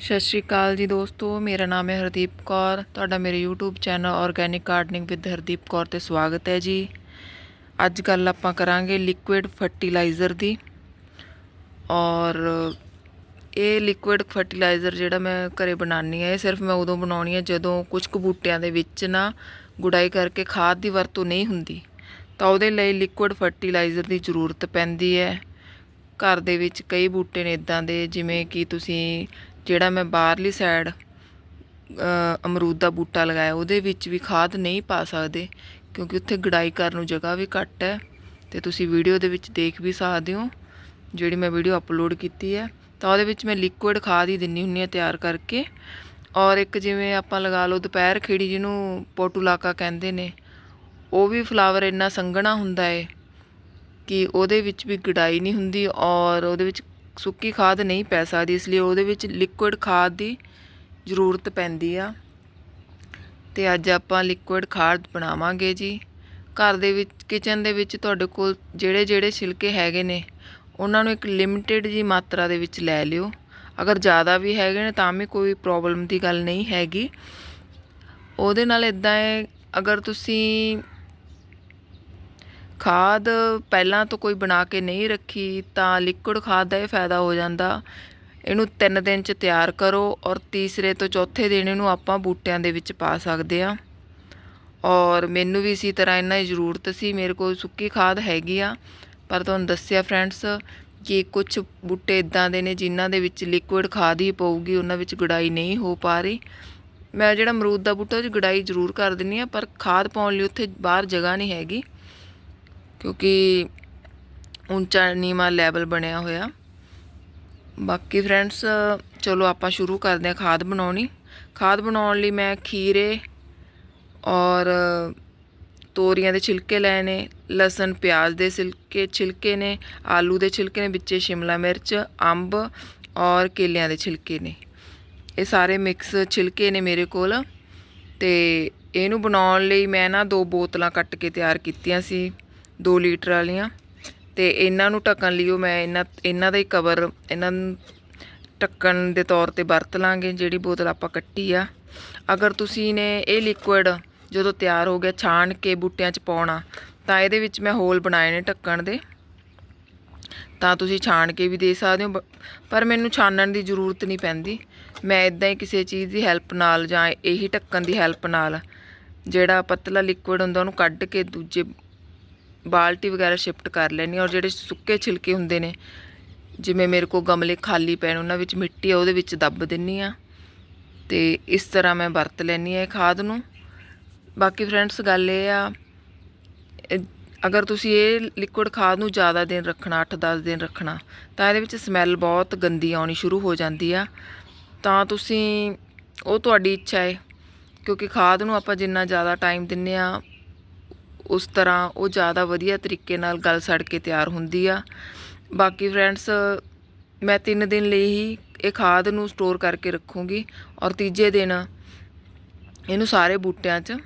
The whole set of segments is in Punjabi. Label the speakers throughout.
Speaker 1: ਸਤਿ ਸ਼੍ਰੀ ਅਕਾਲ ਜੀ ਦੋਸਤੋ, ਮੇਰਾ ਨਾਮ ਹੈ ਹਰਦੀਪ ਕੌਰ। ਤੁਹਾਡਾ ਮੇਰੇ YouTube channel organic gardening with Hardeep Kaur ਤੇ ਸਵਾਗਤ ਹੈ ਜੀ। ਅੱਜ ਗੱਲ ਆਪਾਂ ਕਰਾਂਗੇ ਲਿਕੁਇਡ ਫਰਟੀਲਾਈਜ਼ਰ ਦੀ। ਔਰ ਇਹ ਲਿਕੁਇਡ ਫਰਟੀਲਾਈਜ਼ਰ ਜਿਹੜਾ ਮੈਂ ਘਰੇ ਬਣਾਉਣੀ ਹੈ, ਇਹ ਸਿਰਫ ਮੈਂ ਉਦੋਂ ਬਣਾਉਣੀ ਹੈ ਜਦੋਂ ਕੁਝ ਕੁ ਬੂਟਿਆਂ ਦੇ ਵਿੱਚ ਨਾ ਗੁਡਾਈ ਕਰਕੇ ਖਾਦ ਦੀ ਵਰਤੋਂ ਨਹੀਂ ਹੁੰਦੀ। ਤਾਂ ਉਹਦੇ ਲਈ ਲਿਕੁਇਡ ਫਰਟੀਲਾਈਜ਼ਰ ਦੀ ਜ਼ਰੂਰਤ ਪੈਂਦੀ ਹੈ। ਘਰ ਦੇ ਵਿੱਚ ਕਈ ਬੂਟੇ ਨੇ ਇਦਾਂ ਦੇ, ਜਿਵੇਂ ਕਿ ਤੁਸੀਂ ਜਿਹੜਾ ਮੈਂ ਬਾਹਰਲੀ ਸਾਈਡ ਅਮਰੂਦ ਦਾ ਬੂਟਾ ਲਗਾਇਆ, ਉਹਦੇ ਵਿੱਚ ਵੀ ਖਾਦ ਨਹੀਂ ਪਾ ਸਕਦੇ, ਕਿਉਂਕਿ ਉੱਥੇ ਗੜਾਈ ਕਰਨ ਨੂੰ ਜਗ੍ਹਾ ਵੀ ਘੱਟ ਹੈ। ਤੇ ਤੁਸੀਂ ਵੀਡੀਓ ਦੇ ਵਿੱਚ ਦੇਖ ਵੀ ਸਕਦੇ ਹੋ, ਜਿਹੜੀ ਮੈਂ ਵੀਡੀਓ ਅਪਲੋਡ ਕੀਤੀ ਹੈ। ਤਾਂ ਉਹਦੇ ਵਿੱਚ ਮੈਂ ਲਿਕੁਇਡ ਖਾਦ ਹੀ ਦਿੰਨੀ ਹੁੰਨੀ ਆ ਤਿਆਰ ਕਰਕੇ। ਔਰ ਇੱਕ ਜਿਵੇਂ ਆਪਾਂ ਲਗਾ ਲਓ, ਦੁਪਹਿਰ ਖੇੜੀ ਜਿਹਨੂੰ ਪੋਟੂਲਾਕਾ ਕਹਿੰਦੇ ਨੇ, ਉਹ ਵੀ ਫਲਾਵਰ ਇੰਨਾ ਸੰਘਣਾ ਹੁੰਦਾ ਏ ਕਿ ਉਹਦੇ ਵਿੱਚ ਵੀ ਗੜਾਈ ਨਹੀਂ ਹੁੰਦੀ ਔਰ ਉਹਦੇ ਵਿੱਚ ਸੁੱਕੀ ਖਾਦ ਨਹੀਂ ਪੈ ਸਕਦੀ, ਇਸ ਲਈ ਉਹਦੇ ਵਿੱਚ ਲਿਕੁਇਡ ਖਾਦ ਦੀ ਜ਼ਰੂਰਤ ਪੈਂਦੀ ਆ। ਤੇ ਅੱਜ ਆਪਾਂ ਲਿਕੁਇਡ ਖਾਦ ਬਣਾਵਾਂਗੇ ਜੀ। ਘਰ ਦੇ ਵਿੱਚ ਕਿਚਨ ਦੇ ਵਿੱਚ ਤੁਹਾਡੇ ਕੋਲ ਜਿਹੜੇ ਜਿਹੜੇ ਛਿਲਕੇ ਹੈਗੇ ਨੇ, ਉਹਨਾਂ ਨੂੰ ਇੱਕ ਲਿਮਿਟਿਡ ਜੀ ਮਾਤਰਾ ਦੇ ਵਿੱਚ ਲੈ ਲਿਓ। ਅਗਰ ਜ਼ਿਆਦਾ ਵੀ ਹੈਗੇ ਨੇ ਤਾਂ ਵੀ ਕੋਈ ਪ੍ਰੋਬਲਮ ਦੀ ਗੱਲ ਨਹੀਂ ਹੈਗੀ। ਉਹਦੇ ਨਾਲ ਇਦਾਂ ਹੈ, ਅਗਰ ਤੁਸੀਂ ਖਾਦ ਪਹਿਲਾਂ ਤੋਂ ਕੋਈ ਬਣਾ ਕੇ ਨਹੀਂ ਰੱਖੀ ਤਾਂ ਲਿਕੁਇਡ ਖਾਦ ਦਾ ਇਹ ਫਾਇਦਾ ਹੋ ਜਾਂਦਾ। ਇਹਨੂੰ 3 ਦਿਨ ਚ ਤਿਆਰ ਕਰੋ ਔਰ ਤੀਸਰੇ ਤੋਂ ਚੌਥੇ ਦਿਨ ਇਹਨੂੰ ਆਪਾਂ ਬੂਟਿਆਂ ਦੇ ਵਿੱਚ ਪਾ ਸਕਦੇ ਆ ਔਰ ਮੈਨੂੰ ਵੀ ਇਸੇ ਤਰ੍ਹਾਂ ਇਹਨਾਂ ਦੀ ਜ਼ਰੂਰਤ ਸੀ, ਮੇਰੇ ਕੋਲ ਸੁੱਕੀ ਖਾਦ ਹੈਗੀ ਆ, ਪਰ ਤੁਹਾਨੂੰ ਦੱਸਿਆ ਫਰੈਂਡਸ ਕਿ ਕੁਝ ਬੂਟੇ ਇਦਾਂ ਦੇ ਨੇ ਜਿਨ੍ਹਾਂ ਦੇ ਵਿੱਚ ਲਿਕੁਇਡ ਖਾਦ ਹੀ ਪਊਗੀ, ਉਹਨਾਂ ਵਿੱਚ ਗੜਾਈ ਨਹੀਂ ਹੋ ਪਾ ਰਹੀ। ਮੈਂ ਜਿਹੜਾ ਅਮਰੂਦ ਦਾ ਬੂਟਾ ਉਹ 'ਚ ਗੁਡਾਈ ਜ਼ਰੂਰ ਕਰ ਦਿੰਨੀ ਆ ਪਰ ਖਾਦ ਪਾਉਣ ਲਈ ਉੱਥੇ ਬਾਹਰ ਜਗ੍ਹਾ ਨਹੀਂ ਹੈਗੀ। ਕਿਉਂਕਿ ਉੱਚਾ ਨੀਵਾਂ ਲੈਵਲ ਬਣਿਆ ਹੋਇਆ। ਬਾਕੀ ਫਰੈਂਡਸ ਚਲੋ ਆਪਾਂ ਸ਼ੁਰੂ ਕਰਦੇ ਹਾਂ ਖਾਦ ਬਣਾਉਣੀ। ਖਾਦ ਬਣਾਉਣ ਲਈ ਮੈਂ ਖੀਰੇ ਔਰ ਤੋਰੀਆਂ ਦੇ ਛਿਲਕੇ ਲਏ ਨੇ, ਲਸਣ, ਪਿਆਜ਼ ਦੇ ਛਿਲਕੇ ਛਿਲਕੇ ਨੇ, ਆਲੂ ਦੇ ਛਿਲਕੇ ਨੇ, ਵਿੱਚੇ ਸ਼ਿਮਲਾ ਮਿਰਚ, ਅੰਬ ਔਰ ਕੇਲਿਆਂ ਦੇ ਛਿਲਕੇ ਨੇ। ਇਹ ਸਾਰੇ ਮਿਕਸ ਛਿਲਕੇ ਨੇ ਮੇਰੇ ਕੋਲ ਤੇ ਇਹਨੂੰ ਬਣਾਉਣ ਲਈ ਮੈਂ ਨਾ ਦੋ ਬੋਤਲਾਂ ਕੱਟ ਕੇ ਤਿਆਰ ਕੀਤੀਆਂ ਸੀ। 2 ਲੀਟਰ ਵਾਲੀਆਂ ਤੇ ਇਹਨਾਂ ਨੂੰ ਢੱਕਣ ਲਈ ਉਹ ਮੈਂ ਇਹਨਾਂ ਇਹਨਾਂ ਦਾ ਹੀ ਕਵਰ ਇਹਨਾਂ ਢੱਕਣ ਦੇ ਤੌਰ ਤੇ ਵਰਤ ਲਾਂਗੇ, ਜਿਹੜੀ ਬੋਤਲ ਆਪਾਂ ਕੱਟੀ ਆ। ਅਗਰ ਤੁਸੀਂ ਨੇ ਇਹ ਲਿਕੁਇਡ ਜਦੋਂ ਤਿਆਰ ਹੋ ਗਿਆ, ਛਾਣ ਕੇ ਬੂਟਿਆਂ 'ਚ ਪਾਉਣਾ, ਤਾਂ ਇਹਦੇ ਵਿੱਚ ਮੈਂ ਹੋਲ ਬਣਾਏ ਨੇ ਢੱਕਣ ਦੇ। ਤਾਂ ਤੁਸੀਂ ਛਾਣ ਕੇ ਵੀ ਦੇ ਸਕਦੇ ਹੋ ਬ- ਪਰ ਮੈਨੂੰ ਛਾਣਨ ਦੀ ਜ਼ਰੂਰਤ ਨਹੀਂ ਪੈਂਦੀ। ਮੈਂ ਇਦਾਂ ਹੀ ਕਿਸੇ ਚੀਜ਼ ਦੀ ਹੈਲਪ ਨਾਲ ਜਾਂ ਇਹੀ ਢੱਕਣ ਦੀ ਹੈਲਪ ਨਾਲ ਜਿਹੜਾ ਪਤਲਾ ਲਿਕੁਇਡ ਹੁੰਦਾ ਉਹਨੂੰ ਕੱਢ ਕੇ ਦੂਜੇ ਬਾਲਟੀ ਵਗੈਰਾ ਸ਼ਿਫਟ ਕਰ ਲੈਣੀ ਔਰ ਜਿਹੜੇ ਸੁੱਕੇ ਛਿਲਕੇ ਹੁੰਦੇ ਨੇ, ਜਿਵੇਂ ਮੇਰੇ ਕੋਲ ਗਮਲੇ ਖਾਲੀ ਪੈਣ ਉਹਨਾਂ ਵਿੱਚ ਮਿੱਟੀ ਆ, ਉਹਦੇ ਵਿੱਚ ਦੱਬ ਦਿੰਨੀ ਆ ਤੇ ਇਸ ਤਰ੍ਹਾਂ ਮੈਂ ਵਰਤ ਲੈਣੀ ਆ ਇਹ ਖਾਦ ਨੂੰ। ਬਾਕੀ ਫਰੈਂਡਸ ਗੱਲ ਇਹ ਆ ਅਗਰ ਤੁਸੀਂ ਇਹ ਲਿਕੁਇਡ ਖਾਦ ਨੂੰ ਜ਼ਿਆਦਾ ਦਿਨ ਰੱਖਣਾ 8-10 ਦਿਨ ਰੱਖਣਾ, ਤਾਂ ਇਹਦੇ ਵਿੱਚ ਸਮੈਲ ਬਹੁਤ ਗੰਦੀ ਆਉਣੀ ਸ਼ੁਰੂ ਹੋ ਜਾਂਦੀ ਆ। ਤਾਂ ਤੁਸੀਂ, ਉਹ ਤੁਹਾਡੀ ਇੱਛਾ ਹੈ, ਕਿਉਂਕਿ ਖਾਦ ਨੂੰ ਆਪਾਂ ਜਿੰਨਾ ਜ਼ਿਆਦਾ ਟਾਈਮ ਦਿੰਨੇ ਆ ਉਸ ਤਰ੍ਹਾਂ ਉਹ ਜ਼ਿਆਦਾ ਵਧੀਆ ਤਰੀਕੇ ਨਾਲ ਗਲ ਸੜ ਕੇ ਤਿਆਰ ਹੁੰਦੀ ਆ। ਬਾਕੀ ਫਰੈਂਡਸ ਮੈਂ 3 ਦਿਨ ਲਈ ਹੀ ਇਹ ਖਾਦ ਨੂੰ ਸਟੋਰ ਕਰਕੇ ਰੱਖੂੰਗੀ ਔਰ ਤੀਜੇ ਦਿਨ ਇਹਨੂੰ ਸਾਰੇ ਬੂਟਿਆਂ 'ਚ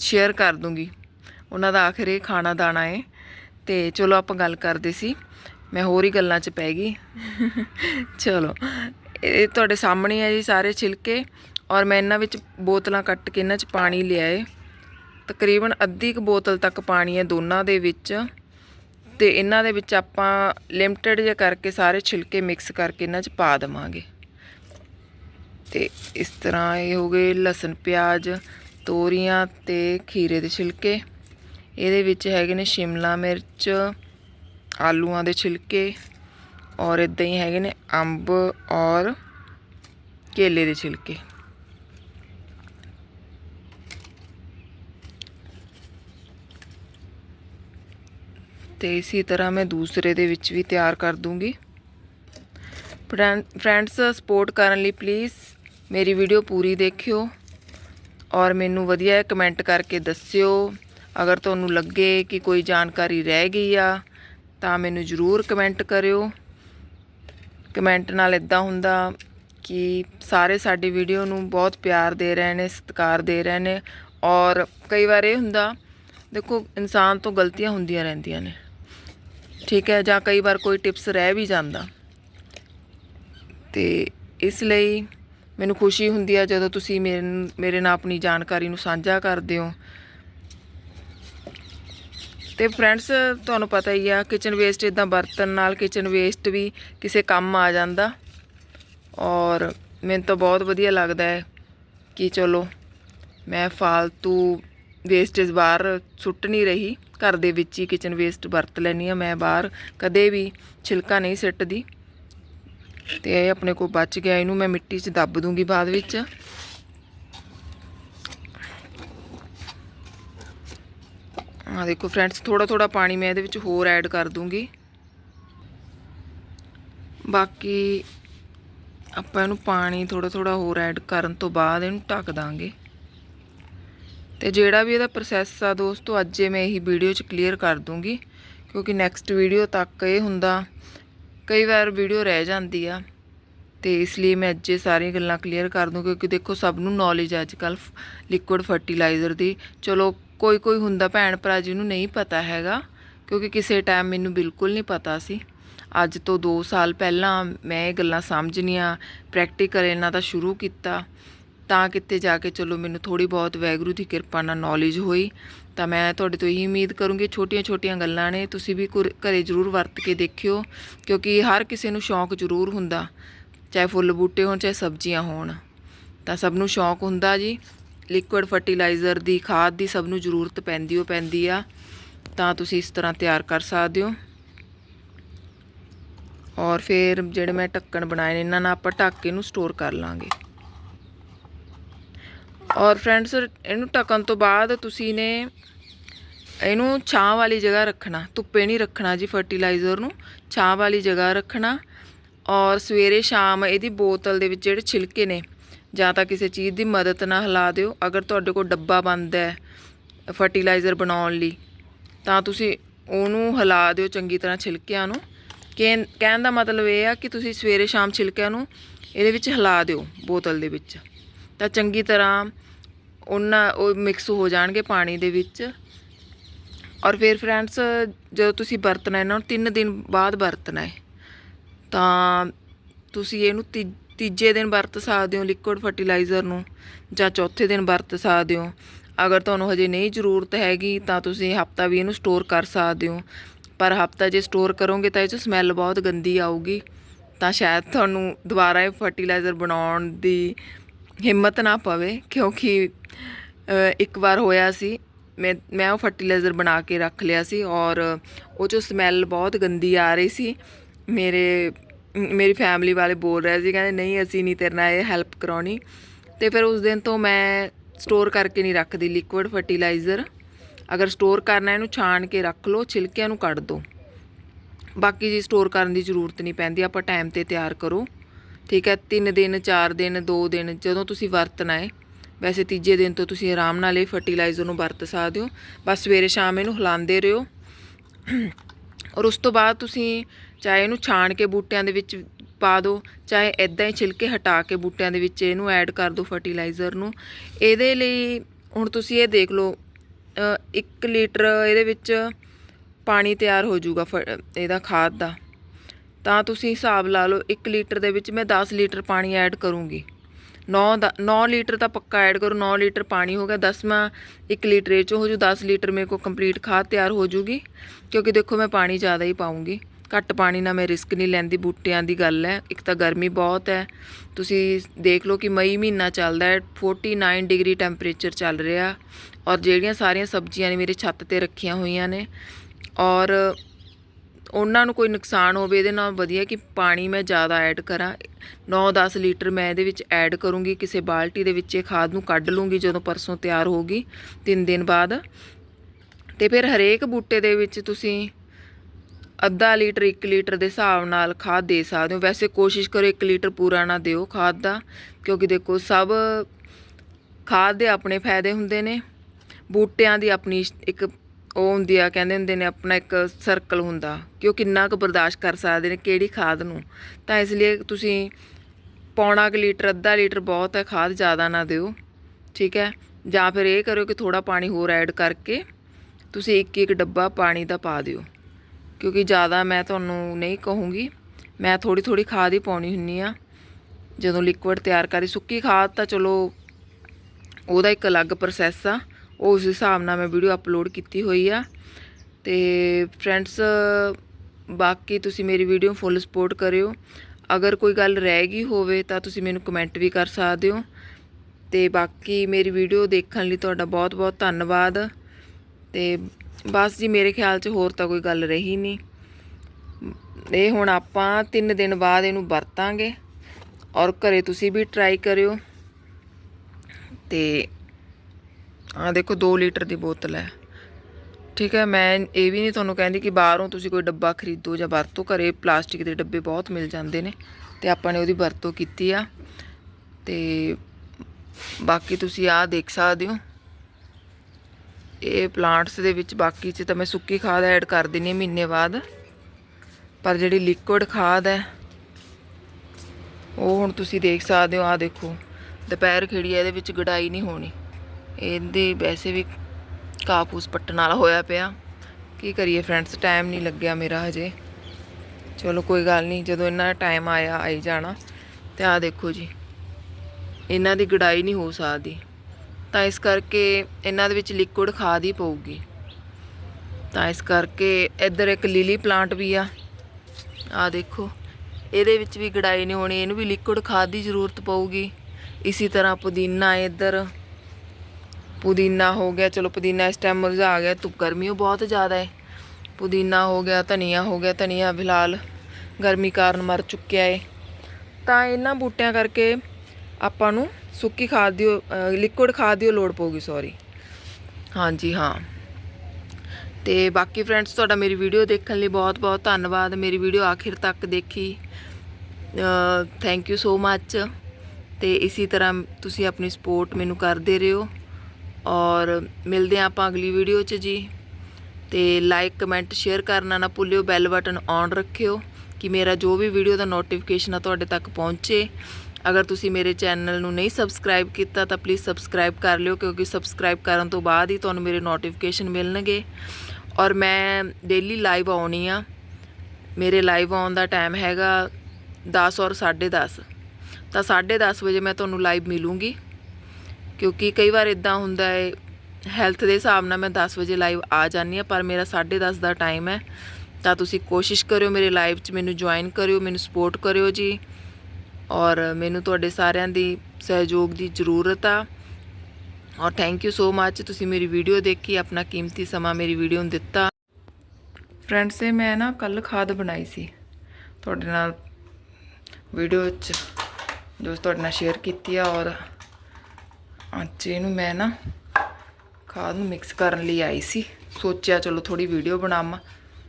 Speaker 1: ਸ਼ੇਅਰ ਕਰ ਦੂੰਗੀ। ਉਹਨਾਂ ਦਾ ਆਖਰ ਇਹ ਖਾਣਾ ਦਾਣਾ ਹੈ ਤੇ ਚਲੋ ਆਪਾਂ ਗੱਲ ਕਰਦੇ ਸੀ। ਮੈਂ ਹੋਰ ਹੀ ਗੱਲਾਂ 'ਚ ਪੈ ਗਈ। ਚਲੋ, ਇਹ ਤੁਹਾਡੇ ਸਾਹਮਣੇ ਹੈ ਜੀ ਸਾਰੇ ਛਿਲਕੇ ਔਰ ਮੈਂ ਇਹਨਾਂ ਵਿੱਚ ਬੋਤਲਾਂ ਕੱਟ ਕੇ ਇਹਨਾਂ 'ਚ ਪਾਣੀ ਲਿਆਏ ਤਕਰੀਬਨ ਅੱਧੀ ਕੁ ਬੋਤਲ ਤੱਕ ਪਾਣੀ ਹੈ ਦੋਨਾਂ ਦੇ ਵਿੱਚ ਤੇ ਇਹਨਾਂ ਦੇ ਵਿੱਚ ਆਪਾਂ ਲਿਮਟਿਡ ਜਿਹਾ ਕਰਕੇ ਸਾਰੇ ਛਿਲਕੇ ਮਿਕਸ ਕਰਕੇ ਇਹਨਾਂ 'ਚ ਪਾ ਦੇਵਾਂਗੇ। ਤੇ ਇਸ ਤਰ੍ਹਾਂ ਇਹ ਹੋ ਗਏ ਲਸਣ, ਪਿਆਜ਼, ਤੋਰੀਆਂ ਤੇ ਖੀਰੇ ਦੇ ਛਿਲਕੇ। ਇਹਦੇ ਵਿੱਚ ਹੈਗੇ ਨੇ ਸ਼ਿਮਲਾ ਮਿਰਚ, ਆਲੂਆਂ ਦੇ ਛਿਲਕੇ ਔਰ ਇਦਾਂ ਹੀ ਹੈਗੇ ਨੇ ਅੰਬ ਔਰ ਕੇਲੇ ਦੇ ਛਿਲਕੇ। ਤੇ ਇਸੇ ਤਰ੍ਹਾਂ ਮੈਂ ਦੂਸਰੇ ਦੇ ਵਿੱਚ ਵੀ ਤਿਆਰ ਕਰ ਦੂੰਗੀ। ਫਰੈਂਡਸ, ਸਪੋਰਟ ਕਰਨ ਲਈ ਪਲੀਜ਼ ਮੇਰੀ ਵੀਡੀਓ ਪੂਰੀ ਦੇਖਿਓ ਔਰ ਮੈਨੂੰ ਵਧੀਆ ਕਮੈਂਟ ਕਰਕੇ ਦੱਸਿਓ। ਅਗਰ ਤੁਹਾਨੂੰ ਲੱਗੇ ਕਿ ਕੋਈ ਜਾਣਕਾਰੀ ਰਹਿ ਗਈ ਆ, ਤਾਂ ਮੈਨੂੰ ਜ਼ਰੂਰ ਕਮੈਂਟ ਕਰਿਓ। ਕਮੈਂਟ ਨਾਲ ਇਦਾਂ ਹੁੰਦਾ ਕਿ ਸਾਰੇ ਸਾਡੀ ਵੀਡੀਓ ਨੂੰ ਬਹੁਤ ਪਿਆਰ ਦੇ ਰਹੇ ਨੇ, ਸਤਿਕਾਰ ਦੇ ਰਹੇ ਨੇ ਔਰ ਕਈ ਵਾਰ ਇਹ ਹੁੰਦਾ, ਦੇਖੋ ਇਨਸਾਨ ਤੋਂ ਗਲਤੀਆਂ ਹੁੰਦੀਆਂ ਰਹਿੰਦੀਆਂ ਨੇ। ਠੀਕ ਹੈ, ਜਾਂ ਕਈ ਵਾਰ ਕੋਈ ਟਿਪਸ ਰਹਿ ਵੀ ਜਾਂਦਾ। ਤੇ ਇਸ ਲਈ ਮੈਨੂੰ ਖੁਸ਼ੀ ਹੁੰਦੀ ਆ ਜਦੋਂ ਤੁਸੀਂ ਮੇਰੇ ਮੇਰੇ ਨਾਲ ਆਪਣੀ ਜਾਣਕਾਰੀ ਨੂੰ ਸਾਂਝਾ ਕਰਦੇ ਹੋ। ਤੇ ਫਰੈਂਡਸ ਤੁਹਾਨੂੰ ਪਤਾ ਹੀ ਆ ਕਿਚਨ ਵੇਸਟ ਇਦਾਂ ਬਰਤਨ ਨਾਲ ਕਿਚਨ ਵੇਸਟ ਵੀ ਕਿਸੇ ਕੰਮ ਆ ਜਾਂਦਾ। ਔਰ ਮੈਨੂੰ ਤਾਂ ਬਹੁਤ ਵਧੀਆ ਲੱਗਦਾ ਹੈ ਕਿ ਚਲੋ, ਮੈਂ ਫਾਲਤੂ ਵੇਸਟੇਜ ਬਾਹਰ ਸੁੱਟ ਨਹੀਂ ਰਹੀ। ਘਰ ਦੇ ਵਿੱਚ ਹੀ ਕਿਚਨ ਵੇਸਟ ਵਰਤ ਲੈਣੀ ਆ ਮੈਂ ਬਾਹਰ। ਕਦੇ ਵੀ ਛਿਲਕਾ ਨਹੀਂ ਸਿੱਟਦੀ। ਤੇ ਇਹ ਆਪਣੇ ਕੋਲ ਬਚ ਗਿਆ, ਇਹਨੂੰ ਮੈਂ ਮਿੱਟੀ 'ਚ ਦੱਬ ਦੂੰਗੀ ਬਾਅਦ ਵਿੱਚ। ਆ ਦੇਖੋ ਫਰੈਂਡਸ ਥੋੜਾ ਥੋੜਾ ਪਾਣੀ ਮੈਂ ਇਹਦੇ ਵਿੱਚ ਹੋਰ ਐਡ ਕਰ ਦੂੰਗੀ। ਬਾਕੀ ਆਪਾਂ ਇਹਨੂੰ ਪਾਣੀ ਥੋੜਾ ਥੋੜਾ ਹੋਰ ਐਡ ਕਰਨ ਤੋਂ ਬਾਅਦ ਇਹਨੂੰ ਢੱਕ ਦਾਂਗੇ। ਤੇ ਜਿਹੜਾ ਵੀ ਇਹਦਾ ਪ੍ਰੋਸੈਸ ਆ ਦੋਸਤੋ, ਅੱਜ ਮੈਂ ਇਹੀ ਵੀਡੀਓ 'ਚ ਕਲੀਅਰ ਕਰ ਦੂੰਗੀ, ਕਿਉਂਕਿ ਨੈਕਸਟ ਵੀਡੀਓ ਤੱਕ ਇਹ ਹੁੰਦਾ, ਕਈ ਵਾਰ ਵੀਡੀਓ ਰਹਿ ਜਾਂਦੀ ਆ, ਤੇ ਇਸ ਲਈ ਮੈਂ ਅੱਜ ਇਹ ਸਾਰੀਆਂ ਗੱਲਾਂ ਕਲੀਅਰ ਕਰ ਦੂੰ, ਕਿਉਂਕਿ ਦੇਖੋ ਸਭ ਨੂੰ ਨੌਲੇਜ ਅੱਜ ਕੱਲ ਲਿਕੁਇਡ ਫਰਟੀਲਾਈਜ਼ਰ ਦੀ। ਚਲੋ ਕੋਈ ਕੋਈ ਹੁੰਦਾ ਭੈਣ ਭਰਾ ਜਿਹਨੂੰ ਨਹੀਂ ਪਤਾ ਹੈਗਾ, ਕਿਉਂਕਿ ਕਿਸੇ ਟਾਈਮ ਮੈਨੂੰ ਬਿਲਕੁਲ ਨਹੀਂ ਪਤਾ ਸੀ। ਅੱਜ ਤੋਂ 2 ਸਾਲ ਪਹਿਲਾਂ ਮੈਂ ਇਹ ਗੱਲਾਂ ਸਮਝਣੀਆਂ ਪ੍ਰੈਕਟੀਕਲ ਇਹਨਾਂ ਦਾ ਸ਼ੁਰੂ ਕੀਤਾ ਤਾਂ ਕਿਤੇ ਜਾ ਕੇ ਚਲੋ ਮੈਨੂੰ ਥੋੜੀ ਬਹੁਤ ਵੈਗਰੂ ਦੀ ਕਿਰਪਾ ਨਾਲ ਨੌਲੇਜ ਹੋਈ, ਤਾਂ ਮੈਂ ਤੁਹਾਡੇ ਤੋਂ ਇਹੀ ਉਮੀਦ ਕਰੂੰਗੀ ਛੋਟੀਆਂ-ਛੋਟੀਆਂ ਗੱਲਾਂ ਨੇ, ਤੁਸੀਂ ਵੀ ਕੁਰ- ਘਰੇ ਜ਼ਰੂਰ ਵਰਤ ਕੇ ਦੇਖਿਓ, ਕਿਉਂਕਿ ਹਰ ਕਿਸੇ ਨੂੰ ਸ਼ੌਂਕ ਜ਼ਰੂਰ ਹੁੰਦਾ, ਚਾਹੇ ਫੁੱਲ ਬੂਟੇ ਹੋਣ, ਚਾਹੇ ਸਬਜ਼ੀਆਂ ਹੋਣ, ਤਾਂ ਸਭ ਨੂੰ ਸ਼ੌਂਕ ਹੁੰਦਾ ਜੀ। ਲਿਕੁਇਡ ਫਰਟੀਲਾਈਜ਼ਰ ਦੀ ਖਾਦ ਦੀ ਸਭ ਨੂੰ ਜ਼ਰੂਰਤ ਪੈਂਦੀ, ਉਹ ਪੈਂਦੀ ਆ, ਤਾਂ ਤੁਸੀਂ ਇਸ ਤਰ੍ਹਾਂ ਤਿਆਰ ਕਰ ਸਕਦੇ ਹੋ। ਔਰ ਫਿਰ ਜਿਹੜੇ ਮੈਂ ਢੱਕਣ ਬਣਾਏ ਨੇ, ਇਹਨਾਂ ਨਾਲ ਆਪਾਂ ਢੱਕ ਕੇ ਇਹਨੂੰ ਸਟੋਰ ਕਰ ਲਾਂਗੇ। ਔਰ ਫਰੈਂਡਸ ਇਹਨੂੰ ਢੱਕਣ ਤੋਂ ਬਾਅਦ ਤੁਸੀਂ ਨੇ ਇਹਨੂੰ ਛਾਂ ਵਾਲੀ ਜਗ੍ਹਾ ਰੱਖਣਾ, ਧੁੱਪੇ ਨਹੀਂ ਰੱਖਣਾ ਜੀ ਫਰਟੀਲਾਈਜ਼ਰ ਨੂੰ, ਛਾਂ ਵਾਲੀ ਜਗ੍ਹਾ ਰੱਖਣਾ ਔਰ ਸਵੇਰੇ ਸ਼ਾਮ ਇਹਦੀ ਬੋਤਲ ਦੇ ਵਿੱਚ ਜਿਹੜੇ ਛਿਲਕੇ ਨੇ, ਜਾਂ ਤਾਂ ਕਿਸੇ ਚੀਜ਼ ਦੀ ਮਦਦ ਨਾਲ ਹਿਲਾ ਦਿਓ, ਅਗਰ ਤੁਹਾਡੇ ਕੋਲ ਡੱਬਾ ਬੰਦ ਹੈ ਫਰਟੀਲਾਈਜ਼ਰ ਬਣਾਉਣ ਲਈ, ਤਾਂ ਤੁਸੀਂ ਉਹਨੂੰ ਹਿਲਾ ਦਿਓ ਚੰਗੀ ਤਰ੍ਹਾਂ ਛਿਲਕਿਆਂ ਨੂੰ। ਕਹਿਣ ਕਹਿਣ ਦਾ ਮਤਲਬ ਇਹ ਆ ਕਿ ਤੁਸੀਂ ਸਵੇਰੇ ਸ਼ਾਮ ਛਿਲਕਿਆਂ ਨੂੰ ਇਹਦੇ ਵਿੱਚ ਹਿਲਾ ਦਿਓ ਬੋਤਲ ਦੇ ਵਿੱਚ। ਤਾਂ ਚੰਗੀ ਤਰ੍ਹਾਂ ਉਹਨਾਂ ਉਹ ਮਿਕਸ ਹੋ ਜਾਣਗੇ ਪਾਣੀ ਦੇ ਵਿੱਚ। ਔਰ ਫਿਰ ਫਰੈਂਡਸ ਜਦੋਂ ਤੁਸੀਂ ਵਰਤਣਾ ਇਹਨਾਂ ਨੂੰ 3 ਦਿਨ ਬਾਅਦ ਵਰਤਣਾ ਹੈ। ਤਾਂ ਤੁਸੀਂ ਇਹਨੂੰ ਤੀ- ਤੀਜੇ ਦਿਨ ਵਰਤ ਸਕਦੇ ਹੋ ਲਿਕੁਇਡ ਫਰਟੀਲਾਈਜ਼ਰ ਨੂੰ, ਜਾਂ ਚੌਥੇ ਦਿਨ ਵਰਤ ਸਕਦੇ ਹੋ। ਅਗਰ ਤੁਹਾਨੂੰ ਹਜੇ ਨਹੀਂ ਜ਼ਰੂਰਤ ਹੈਗੀ, ਤਾਂ ਤੁਸੀਂ ਹਫਤਾ ਵੀ ਇਹਨੂੰ ਸਟੋਰ ਕਰ ਸਕਦੇ ਹੋ। ਪਰ ਹਫਤਾ ਜੇ ਸਟੋਰ ਕਰੋਗੇ, ਤਾਂ ਇਹ 'ਚ ਸਮੈਲ ਬਹੁਤ ਗੰਦੀ ਆਊਗੀ। ਤਾਂ ਸ਼ਾਇਦ ਤੁਹਾਨੂੰ ਦੁਬਾਰਾ ਇਹ ਫਰਟੀਲਾਈਜ਼ਰ ਬਣਾਉਣ ਦੀ ਹਿੰਮਤ ਨਾ ਪਵੇ, ਕਿਉਂਕਿ ਇੱਕ ਵਾਰ ਹੋਇਆ ਸੀ, ਮੈਂ ਮੈਂ ਉਹ ਫਰਟੀਲਾਈਜ਼ਰ ਬਣਾ ਕੇ ਰੱਖ ਲਿਆ ਸੀ ਔਰ ਉਹ 'ਚੋਂ ਸਮੈਲ ਬਹੁਤ ਗੰਦੀ ਆ ਰਹੀ ਸੀ, ਮੇਰੇ, ਮੇਰੀ ਫੈਮਿਲੀ ਵਾਲੇ ਬੋਲ ਰਹੇ ਸੀ, ਕਹਿੰਦੇ ਨਹੀਂ, ਅਸੀਂ ਨਹੀਂ ਤੇਰੇ ਨਾਲ ਇਹ ਹੈਲਪ ਕਰਾਉਣੀ। ਤੇ ਫਿਰ ਉਸ ਦਿਨ ਤੋਂ ਮੈਂ ਸਟੋਰ ਕਰਕੇ ਨਹੀਂ ਰੱਖਦੀ ਲਿਕੁਇਡ ਫਰਟੀਲਾਈਜ਼ਰ ਅਗਰ ਸਟੋਰ ਕਰਨਾ ਇਹਨੂੰ ਛਾਣ ਕੇ ਰੱਖ ਲਓ, ਛਿਲਕਿਆਂ ਨੂੰ ਕੱਢ ਦਿਓ ਬਾਕੀ ਜੀ ਸਟੋਰ ਕਰਨ ਦੀ ਜ਼ਰੂਰਤ ਨਹੀਂ ਪੈਂਦੀ, ਆਪਾਂ ਟਾਈਮ ਤੇ ਤਿਆਰ ਕਰੋ। ਠੀਕ ਹੈ 3 ਦਿਨ 4 ਦਿਨ 2 ਦਿਨ, ਜਦੋਂ ਤੁਸੀਂ ਵਰਤਣਾ ਹੈ, ਵੈਸੇ ਤੀਜੇ ਦਿਨ ਤੋਂ ਤੁਸੀਂ ਆਰਾਮ ਨਾਲ ਇਹ ਫਰਟੀਲਾਈਜ਼ਰ ਨੂੰ ਵਰਤ ਸਕਦੇ ਹੋ। ਬਸ ਸਵੇਰੇ ਸ਼ਾਮ ਇਹਨੂੰ ਹਿਲਾਉਂਦੇ ਰਹੋ। ਔਰ ਉਸ ਤੋਂ ਬਾਅਦ ਤੁਸੀਂ ਚਾਹੇ ਇਹਨੂੰ ਛਾਣ ਕੇ ਬੂਟਿਆਂ ਦੇ ਵਿੱਚ ਪਾ ਦਿਓ, ਚਾਹੇ ਇਦਾਂ ਹੀ ਛਿਲਕੇ ਹਟਾ ਕੇ ਬੂਟਿਆਂ ਦੇ ਵਿੱਚ ਇਹਨੂੰ ਐਡ ਕਰ ਦਿਓ ਫਰਟੀਲਾਈਜ਼ਰ ਨੂੰ। ਇਹਦੇ ਲਈ ਹੁਣ ਤੁਸੀਂ ਇਹ ਦੇਖ ਲਓ 1 ਲੀਟਰ ਇਹਦੇ ਵਿੱਚ ਪਾਣੀ ਤਿਆਰ ਹੋ ਜਾਊਗਾ ਫ- ਇਹਦਾ ਖਾਦ ਦਾ। ਤਾਂ ਤੁਸੀਂ ਹਿਸਾਬ ਲਾ ਲਓ 1 ਲੀਟਰ ਦੇ ਵਿੱਚ ਮੈਂ 10 ਲੀਟਰ ਪਾਣੀ ਐਡ ਕਰੂੰਗੀ। 9 ਦਾ 9 ਲੀਟਰ ਤਾਂ ਪੱਕਾ ਐਡ ਕਰੋ 9 ਲੀਟਰ ਪਾਣੀ ਹੋ ਗਿਆ 10ਵਾਂ 1 ਲੀਟਰ ਇਹ 'ਚੋਂ ਹੋ ਜੂ 10 ਲੀਟਰ ਮੇਰੇ ਕੋਲ ਕੰਪਲੀਟ ਖਾਦ ਤਿਆਰ ਹੋ ਜੂਗੀ, ਕਿਉਂਕਿ ਦੇਖੋ ਮੈਂ ਪਾਣੀ ਜ਼ਿਆਦਾ ਹੀ ਪਾਉਂਗੀ ਘੱਟ ਪਾਣੀ ਨਾਲ ਮੈਂ ਰਿਸਕ ਨਹੀਂ ਲੈਂਦੀ, ਬੂਟਿਆਂ ਦੀ ਗੱਲ ਹੈ, ਇੱਕ ਤਾਂ ਗਰਮੀ ਬਹੁਤ ਹੈ। ਤੁਸੀਂ ਦੇਖ ਲਓ ਕਿ ਮਈ ਮਹੀਨਾ ਚੱਲਦਾ ਹੈ 49 ਡਿਗਰੀ ਟੈਂਪਰੇਚਰ ਚੱਲ ਰਿਹਾ। ਔਰ ਜਿਹੜੀਆਂ ਸਾਰੀਆਂ ਸਬਜ਼ੀਆਂ ਨੇ ਮੇਰੇ ਛੱਤ ਤੇ ਰੱਖੀਆਂ ਹੋਈਆਂ ਨੇ, ਔਰ ਉਹਨਾਂ ਨੂੰ ਕੋਈ ਨੁਕਸਾਨ ਹੋਵੇ, ਇਹਦੇ ਨਾਲ ਵਧੀਆ ਕਿ ਪਾਣੀ ਮੈਂ ਜ਼ਿਆਦਾ ਐਡ ਕਰਾਂ। 9-10 ਲੀਟਰ ਮੈਂ ਇਹਦੇ ਵਿੱਚ ਐਡ ਕਰੂੰਗੀ, ਕਿਸੇ ਬਾਲਟੀ ਦੇ ਵਿੱਚ ਇਹ ਖਾਦ ਨੂੰ ਕੱਢ ਲੂੰਗੀ ਜਦੋਂ ਪਰਸੋਂ ਤਿਆਰ ਹੋਗੀ 3 ਦਿਨ ਬਾਅਦ। ਤੇ ਫਿਰ ਹਰੇਕ ਬੂਟੇ ਦੇ ਵਿੱਚ ਤੁਸੀਂ ਅੱਧਾ ਲੀਟਰ 1 ਲੀਟਰ ਦੇ ਹਿਸਾਬ ਨਾਲ ਖਾਦ ਦੇ ਸਕਦੇ ਹੋ। ਵੈਸੇ ਕੋਸ਼ਿਸ਼ ਕਰੋ 1 ਲੀਟਰ ਪੂਰਾ ਨਾ ਦਿਓ ਖਾਦ ਦਾ, ਕਿਉਂਕਿ ਦੇਖੋ ਸਭ ਖਾਦ ਦੇ ਆਪਣੇ ਫਾਇਦੇ ਹੁੰਦੇ ਨੇ। ਬੂਟਿਆਂ ਦੀ ਆਪਣੀ ਇੱਕ ਉਹ ਹੁੰਦੀ ਆ, ਕਹਿੰਦੇ ਹੁੰਦੇ ਨੇ ਆਪਣਾ ਇੱਕ ਸਰਕਲ ਹੁੰਦਾ, ਕਿ ਉਹ ਕਿੰਨਾ ਕੁ ਬਰਦਾਸ਼ਤ ਕਰ ਸਕਦੇ ਨੇ ਕਿਹੜੀ ਖਾਦ ਨੂੰ। ਤਾਂ ਇਸ ਲਈ ਤੁਸੀਂ ਪੌਣਾ ਕੁ ਲੀਟਰ, ਅੱਧਾ ਲੀਟਰ ਬਹੁਤ ਹੈ, ਖਾਦ ਜ਼ਿਆਦਾ ਨਾ ਦਿਓ, ਠੀਕ ਹੈ। ਜਾਂ ਫਿਰ ਇਹ ਕਰੋ ਕਿ ਥੋੜਾ ਪਾਣੀ ਹੋਰ ਐਡ ਕਰਕੇ ਤੁਸੀਂ ਇੱਕ ਇੱਕ ਡੱਬਾ ਪਾਣੀ ਦਾ ਪਾ ਦਿਓ। ਕਿਉਂਕਿ ਜ਼ਿਆਦਾ ਮੈਂ ਤੁਹਾਨੂੰ ਨਹੀਂ ਕਹੂੰਗੀ, ਮੈਂ ਥੋੜੀ ਥੋੜੀ ਖਾਦ ਹੀ ਪਾਉਣੀ ਹੁੰਨੀ ਆ ਜਦੋਂ ਲਿਕੁਇਡ ਤਿਆਰ ਕਰੀ, ਸੁੱਕੀ ਖਾਦ ਤਾਂ ਚਲੋ ਉਹਦਾ ਇੱਕ ਅਲੱਗ ਪ੍ਰੋਸੈਸ ਆ। ਉਸ ਹਿਸਾਬ ਨਾਲ ਮੈਂ ਵੀਡੀਓ ਅਪਲੋਡ ਕੀਤੀ ਹੋਈ ਆ। ਤੇ ਫਰੈਂਡਸ ਬਾਕੀ ਤੁਸੀਂ ਮੇਰੀ ਵੀਡੀਓ ਫੁੱਲ ਸਪੋਰਟ ਕਰਿਓ। ਅਗਰ ਕੋਈ ਗੱਲ ਰਹਿ ਗਈ ਹੋਵੇ ਤਾਂ ਤੁਸੀਂ ਮੈਨੂੰ ਕਮੈਂਟ ਵੀ ਕਰ ਸਕਦੇ ਹੋ। ਤੇ ਬਾਕੀ ਮੇਰੀ ਵੀਡੀਓ ਦੇਖਣ ਲਈ ਤੁਹਾਡਾ ਬਹੁਤ ਬਹੁਤ ਧੰਨਵਾਦ। ਤੇ ਬਸ ਜੀ, ਮੇਰੇ ਖਿਆਲ 'ਚ ਹੋਰ ਤਾਂ ਕੋਈ ਗੱਲ ਰਹੀ ਨਹੀਂ। ਇਹ ਹੁਣ ਆਪਾਂ 3 ਦਿਨ ਬਾਅਦ ਇਹਨੂੰ ਵਰਤਾਂਗੇ। ਔਰ ਘਰੇ ਤੁਸੀਂ ਵੀ ਟਰਾਈ ਕਰਿਓ। ਤੇ ਆ ਦੇਖੋ 2 ਲੀਟਰ ਦੀ ਬੋਤਲ ਹੈ। ਠੀਕ ਹੈ ਮੈਂ ਇਹ ਵੀ ਨਹੀਂ ਤੁਹਾਨੂੰ ਕਹਿੰਦੀ ਕਿ ਬਾਹਰੋਂ ਤੁਸੀਂ ਕੋਈ ਡੱਬਾ ਖਰੀਦੋ ਜਾਂ ਵਰਤੋਂ ਘਰੇ ਪਲਾਸਟਿਕ ਦੇ ਡੱਬੇ ਬਹੁਤ ਮਿਲ ਜਾਂਦੇ ਨੇ ਤੇ ਆਪਾਂ ਨੇ ਉਹਦੀ ਵਰਤੋਂ ਕੀਤੀ ਆ। ਤੇ ਬਾਕੀ ਤੁਸੀਂ ਆਹ ਦੇਖ ਸਕਦੇ ਹੋ। ਇਹ ਪਲਾਂਟਸ ਦੇ ਵਿੱਚ ਬਾਕੀ ਚ ਤਾਂ ਮੈਂ ਸੁੱਕੀ ਖਾਦ ਐਡ ਕਰ ਦਿੰਨੀ ਹਾਂ ਮਹੀਨੇ ਬਾਅਦ। ਪਰ ਜਿਹੜੀ ਲਿਕੁਇਡ ਖਾਦ ਹੈ ਉਹ ਹੁਣ ਤੁਸੀਂ ਦੇਖ ਸਕਦੇ ਹੋ ਆਹ ਦੇਖੋ ਦੁਪਹਿਰ ਖਿੜੀ ਹੈ, ਇਹਦੇ ਵਿੱਚ ਗੜਾਈ ਨਹੀਂ ਹੋਣੀ। ਇਹਦੇ ਵੈਸੇ ਵੀ ਕਾਪੂਸ ਪੱਟਣ ਵਾਲਾ ਹੋਇਆ ਪਿਆ। ਕੀ ਕਰੀਏ ਫਰੈਂਡਸ ਟਾਈਮ ਨਹੀਂ ਲੱਗਿਆ ਮੇਰਾ ਹਜੇ। ਚਲੋ ਕੋਈ ਗੱਲ ਨਹੀਂ, ਜਦੋਂ ਇਹਨਾਂ ਦਾ ਟਾਈਮ ਆਇਆ, ਆਈ ਜਾਣਾ। ਤੇ ਆਹ ਦੇਖੋ ਜੀ, ਇਹਨਾਂ ਦੀ ਗੜਾਈ ਨਹੀਂ ਹੋ ਸਕਦੀ। ਤਾਂ ਇਸ ਕਰਕੇ ਇਹਨਾਂ ਦੇ ਵਿੱਚ ਲਿਕੁਇਡ ਖਾਦ ਹੀ ਪਊਗੀ। ਤਾਂ ਇਸ ਕਰਕੇ ਇੱਧਰ ਇੱਕ ਲਿਲੀ ਪਲਾਂਟ ਵੀ ਆ। ਆ ਦੇਖੋ, ਇਹਦੇ ਵਿੱਚ ਵੀ ਗੜਾਈ ਨਹੀਂ ਹੋਣੀ, ਇਹਨੂੰ ਵੀ ਲਿਕੁਇਡ ਖਾਦ ਦੀ ਜ਼ਰੂਰਤ ਪਊਗੀ। ਇਸੇ ਤਰ੍ਹਾਂ ਪੁਦੀਨਾ ਇੱਧਰ। ਪੁਦੀਨਾ ਹੋ ਗਿਆ, ਚਲੋ ਪੁਦੀਨਾ ਇਸ ਟਾਈਮ ਮੁਰਝਾ ਗਿਆ, ਧੁੱਪ ਗਰਮੀ ਓ ਬਹੁਤ ਜ਼ਿਆਦਾ ਹੈ। ਪੁਦੀਨਾ ਹੋ ਗਿਆ, ਧਨੀਆ ਹੋ ਗਿਆ, ਧਨੀਆ ਫਿਲਹਾਲ ਗਰਮੀ ਕਾਰਨ ਮਰ ਚੁੱਕਿਆ ਹੈ ਤਾਂ ਇਹਨਾਂ ਬੂਟਿਆਂ ਕਰਕੇ ਆਪਾਂ ਨੂੰ ਸੁੱਕੀ ਖਾਦ ਦੀ ਲਿਕੁਇਡ ਖਾਦ ਦੀ ਲੋੜ ਪਊਗੀ ਸੌਰੀ ਹਾਂਜੀ, ਹਾਂ। ਤੇ ਬਾਕੀ ਫਰੈਂਡਸ ਤੁਹਾਡਾ ਮੇਰੀ ਵੀਡੀਓ ਦੇਖਣ ਲਈ ਬਹੁਤ ਬਹੁਤ ਧੰਨਵਾਦ। ਮੇਰੀ ਵੀਡੀਓ ਆਖਿਰ ਤੱਕ ਦੇਖੀ। ਥੈਂਕ ਯੂ ਸੋ ਮੱਚ ਤੇ ਇਸੇ ਤਰ੍ਹਾਂ ਤੁਸੀਂ ਆਪਣੀ ਸਪੋਰਟ ਮੈਨੂੰ ਕਰਦੇ ਰਹੋ। ਔਰ ਮਿਲਦੇ ਹਾਂ ਆਪਾਂ ਅਗਲੀ ਵੀਡੀਓ 'ਚ ਜੀ। ਤੇ ਲਾਈਕ ਕਮੈਂਟ ਸ਼ੇਅਰ ਕਰਨਾ ਨਾ ਭੁੱਲਿਓ ਬੈਲ ਬਟਨ ਔਨ ਰੱਖਿਓ ਕਿ ਮੇਰਾ ਜੋ ਵੀ ਵੀਡੀਓ ਦਾ ਨੋਟੀਫਿਕੇਸ਼ਨ ਆ ਤੁਹਾਡੇ ਤੱਕ ਪਹੁੰਚੇ। ਅਗਰ ਤੁਸੀਂ ਮੇਰੇ ਚੈਨਲ ਨੂੰ ਨਹੀਂ ਸਬਸਕ੍ਰਾਈਬ ਕੀਤਾ ਤਾਂ ਪਲੀਜ਼ ਸਬਸਕ੍ਰਾਈਬ ਕਰ ਲਿਓ, ਕਿਉਂਕਿ ਸਬਸਕ੍ਰਾਈਬ ਕਰਨ ਤੋਂ ਬਾਅਦ ਹੀ ਤੁਹਾਨੂੰ ਮੇਰੇ ਨੋਟੀਫਿਕੇਸ਼ਨ ਮਿਲਣਗੇ। ਔਰ ਮੈਂ ਡੇਲੀ ਲਾਈਵ ਆਉਣੀ ਆ। ਮੇਰੇ ਲਾਈਵ ਆਉਣ ਦਾ ਟਾਈਮ ਹੈਗਾ 10 ਔਰ 10:30 ਤਾਂ 10:30 ਵਜੇ ਮੈਂ ਤੁਹਾਨੂੰ ਲਾਈਵ ਮਿਲੂੰਗੀ। ਕਿਉਂਕਿ ਕਈ ਵਾਰ ਇਦਾਂ ਹੁੰਦਾ ਹੈ ਹੈਲਥ ਦੇ ਹਿਸਾਬ ਨਾਲ ਮੈਂ 10 ਵਜੇ ਲਾਈਵ ਆ ਜਾਂਦੀ ਆ ਪਰ ਮੇਰਾ 10:30 ਦਾ ਟਾਈਮ ਹੈ। ਤਾਂ ਤੁਸੀਂ ਕੋਸ਼ਿਸ਼ ਕਰਿਓ ਮੇਰੇ ਲਾਈਵ 'ਚ ਮੈਨੂੰ ਜੁਆਇਨ ਕਰਿਓ, ਮੈਨੂੰ ਸਪੋਰਟ ਕਰਿਓ ਜੀ। ਔਰ ਮੈਨੂੰ ਤੁਹਾਡੇ ਸਾਰਿਆਂ ਦੀ ਸਹਿਯੋਗ ਦੀ ਜ਼ਰੂਰਤ ਆ। ਔਰ ਥੈਂਕ ਯੂ ਸੋ ਮੱਚ ਤੁਸੀਂ ਮੇਰੀ ਵੀਡੀਓ ਦੇਖੀ, ਆਪਣਾ ਕੀਮਤੀ ਸਮਾਂ ਮੇਰੀ ਵੀਡੀਓ ਨੂੰ ਦਿੱਤਾ। ਫਰੈਂਡਸ ਇਹ ਮੈਂ ਨਾ ਕੱਲ ਖਾਦ ਬਣਾਈ ਸੀ, ਤੁਹਾਡੇ ਨਾਲ ਵੀਡੀਓ 'ਚ, ਜੋ ਤੁਹਾਡੇ ਨਾਲ ਸ਼ੇਅਰ ਕੀਤੀ ਆ ਔਰ ਅੱਜ ਇਹਨੂੰ ਮੈਂ ਨਾ ਖਾਦ ਨੂੰ ਮਿਕਸ ਕਰਨ ਲਈ ਆਈ ਸੀ। ਸੋਚਿਆ ਚਲੋ ਥੋੜੀ ਵੀਡੀਓ ਬਣਾਵਾਂ,